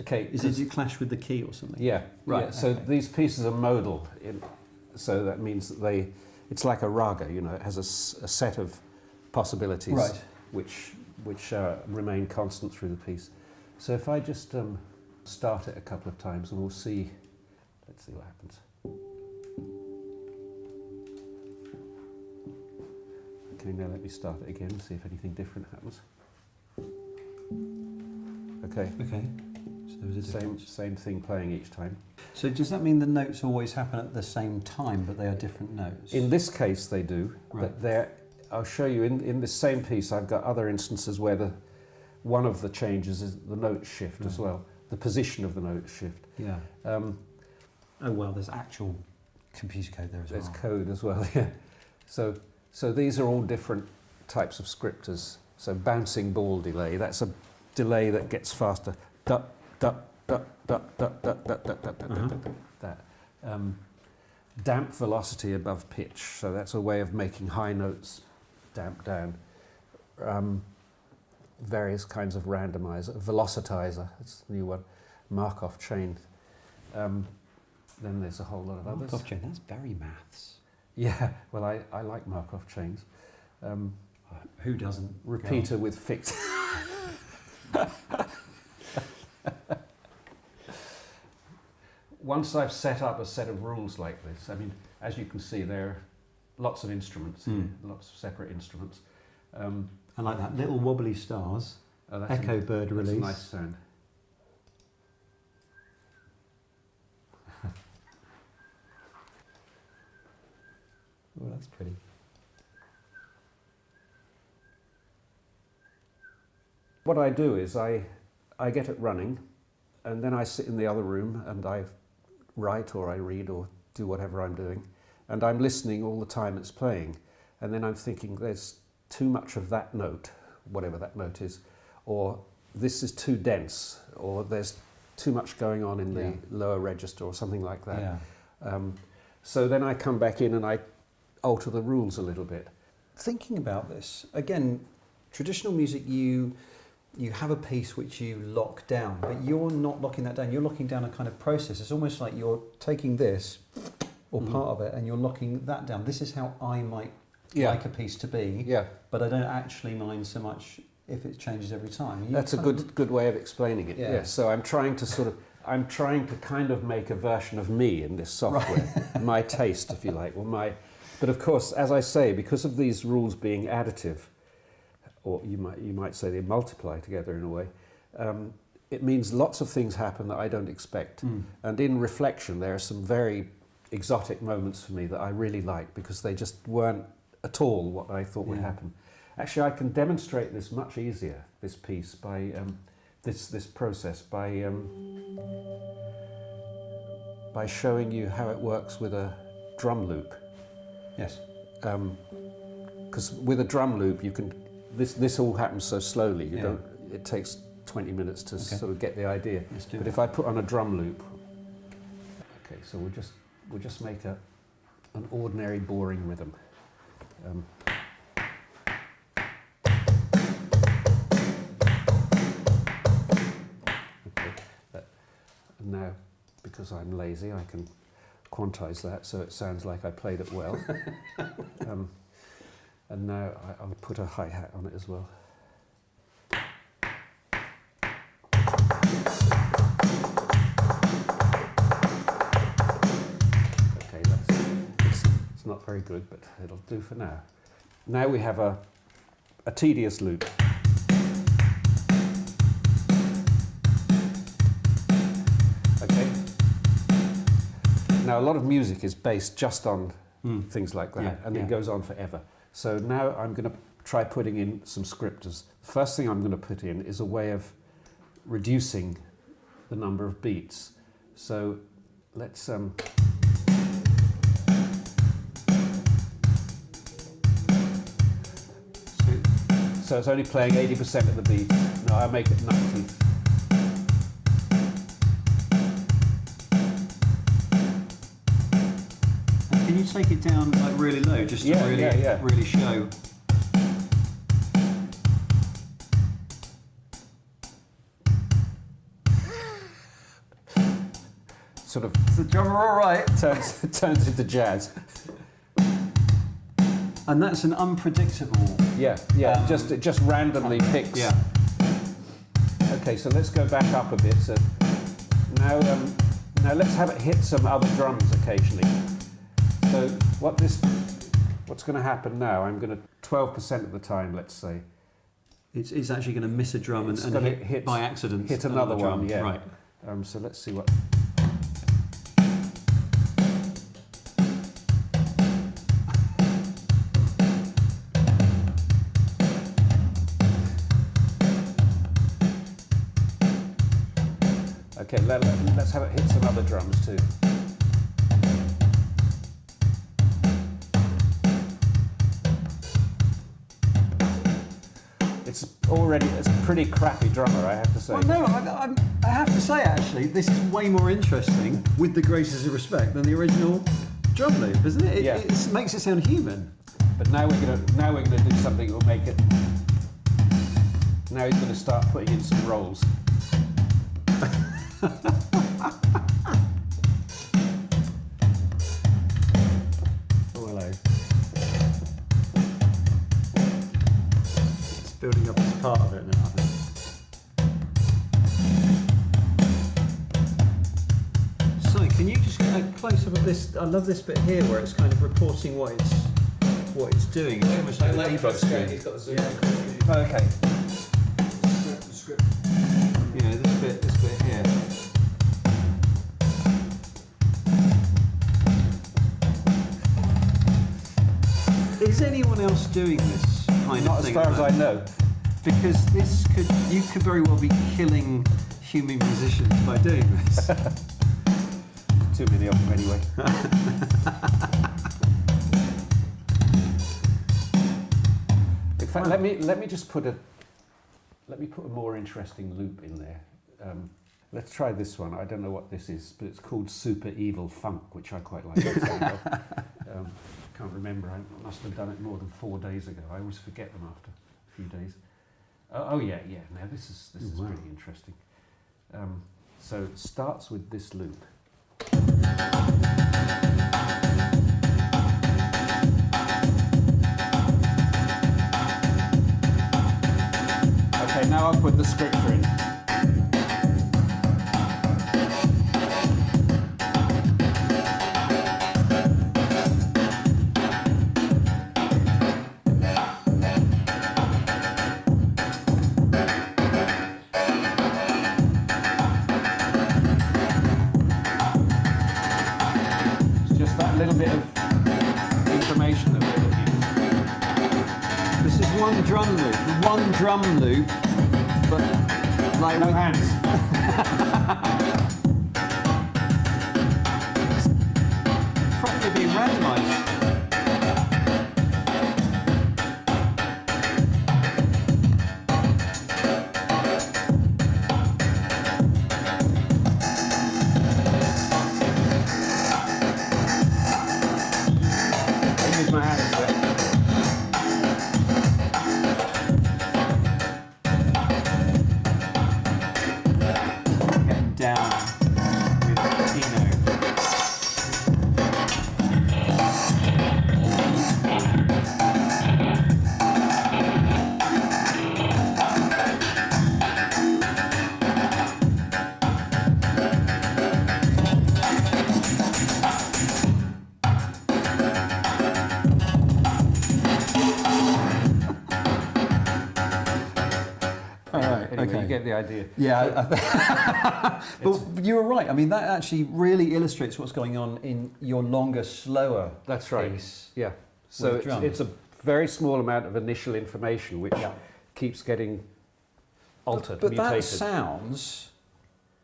Okay, Is it, does it clash with the key or something? Yeah, Right, Yeah. So okay. these pieces are modal, in, so that means that they, it's like a raga. You know, it has a set of possibilities Right. which which uh, remain constant through the piece. So if I just um, start it a couple of times, and we'll see. Let's see what happens. Okay, now let me start it again. And see if anything different happens. Okay. Okay. There was a Same, difference. same thing playing each time. So does that mean the notes always happen at the same time, but they are different notes? In this case, they do, Right. but there, I'll show you in, in this same piece. I've got other instances where the one of the changes is the note shift as well, the position of the note shift. yeah. Um, Oh well, there's actual computer code there as there's well. code as well. Yeah. So, so these are all different types of scripters. So bouncing ball delay. That's a delay that gets faster. Uh-huh. That. Um, damp velocity above pitch. So that's a way of making high notes damp down. Um, various kinds of randomizer, velocitizer. That's a new one. Markov chain. Um, then there's a whole lot of others. Markov chain, that's very maths. Yeah, well, I, I like Markov chains. Um, Uh, Who doesn't? repeater with fixed. Once I've set up a set of rules like this, I mean, as you can see, there are lots of instruments, here, Mm. lots of separate instruments. Um, I like that. Little wobbly stars. oh, that's Echo a, bird that's a release. nice sound. Oh, that's pretty. What I do is I, I get it running, and then I sit in the other room and I write or I read or do whatever I'm doing, and I'm listening all the time it's playing, and then I'm thinking there's too much of that note, whatever that note is, or this is too dense, or there's too much going on in the Yeah. lower register or something like that. Yeah. Um, so then I come back in and I alter the rules a little bit. Thinking about this again, traditional music you you have a piece which you lock down, but you're not locking that down. You're locking down a kind of process. It's almost like you're taking this or Mhm. part of it and you're locking that down. This is how I might Yeah. like a piece to be, Yeah, but I don't actually mind so much if it changes every time. You that's a kind of- good good way of explaining it. Yeah. Yes. So I'm trying to sort of I'm trying to kind of make a version of me in this software, my taste, if you like, or my. But of course, as I say, because of these rules being additive, or you might you might say they multiply together in a way, um, it means lots of things happen that I don't expect. Mm. And in reflection, there are some very exotic moments for me that I really like because they just weren't at all what I thought would happen. Actually, I can demonstrate this much easier, this piece, by um, this, this process, by, um, by showing you how it works with a drum loop. Yes. Because with a drum loop, you can, this, this all happens so slowly, you Yeah. don't, it takes 20 minutes to Okay. sort of get the idea. But it. if I put on a drum loop, okay, so we'll just we'll just make a an ordinary boring rhythm. Um, okay, that, and now because I'm lazy, I can quantize that so it sounds like I played it well. um, and now I, I'll put a hi hat on it as well. Okay, that's, it's, it's not very good, but it'll do for now. Now we have a, a tedious loop. Okay. Now a lot of music is based just on Mm. things like that, Yeah, and yeah. it goes on forever. So now I'm going to try putting in some scripters. First thing I'm going to put in is a way of reducing the number of beats. So let's um, So, so it's only playing 80% of the beat. No, I make it 90. Take it down like really low, just to Yeah, really, yeah, yeah. really show? sort of Is the drummer all right? turns turns into jazz. And that's an unpredictable. Yeah, yeah, Um, just it just randomly picks. Yeah. Okay, so let's go back up a bit. So now, um, now let's have it hit some other drums occasionally. So what this, what's going to happen now? I'm going to 12% of the time, let's say, It's, it's actually going to miss a drum and, It's and gonna hit, hit- by accident. hit another drum. one, yeah. Right. Um, so let's see what. Okay, let, let, let's have it hit some other drums too. Already it's a pretty crappy drummer, I have to say. Well, no, I, I, I have to say actually, this is way more interesting, with the greatest of respect, than the original drum loop, isn't it? It, Yeah. it makes it sound human. But now we're gonna now we're gonna do something that will make it. Now he's gonna start putting in some rolls. part of it now. So, can you just get a close up of this? I love this bit here where it's kind of reporting what it's what it's doing. It's almost like a debug screen. got the zoom. Oh, okay. Script, script. Yeah, this bit, this bit here. Is anyone else doing this kind Not of as far as I know. Because this could, you could very well be killing human musicians by doing this. Too many of them anyway. In fact, let me let me just put a let me put a more interesting loop in there. Um, let's try this one. I don't know what this is, but it's called Super Evil Funk, which I quite like. the um, can't remember. I must have done it more than four days ago. I always forget them after a few days. Oh, oh yeah, yeah. Now this is this Oh, is wow. pretty interesting. Um, so it starts with this loop. Okay, now I'll put the scripture in. Drum loop, but like No with- hands. get the idea. Yeah, but you were right. I mean, that actually really illustrates what's going on in your longer, slower That's right. piece. Yeah. So it's, it's a very small amount of initial information which Yeah. keeps getting altered, But, but that sounds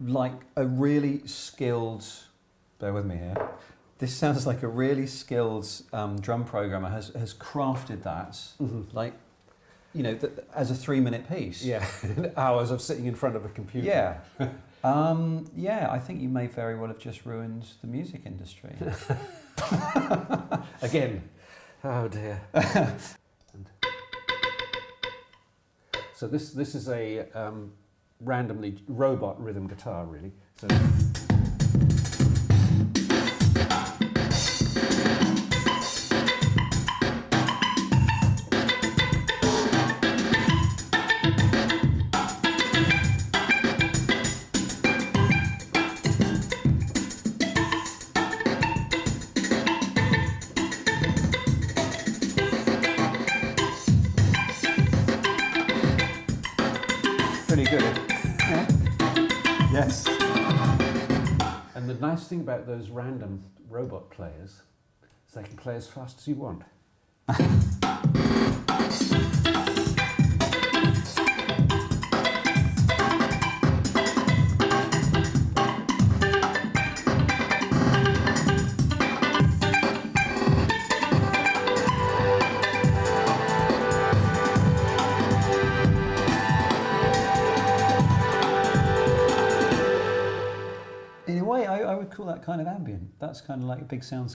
like a really skilled. Bear with me here. This sounds like a really skilled um, drum programmer has has crafted that, Mhm. like, you know, th- as a three-minute piece. Yeah, hours of sitting in front of a computer. Yeah. Um, yeah, I think you may very well have just ruined the music industry. Again. Oh dear. So this this is a um, randomly robot rhythm guitar really. So pretty good. Yeah. Yes. And the nice thing about those random robot players is they can play as fast as you want. that kind of ambient. That's kind of like a big sound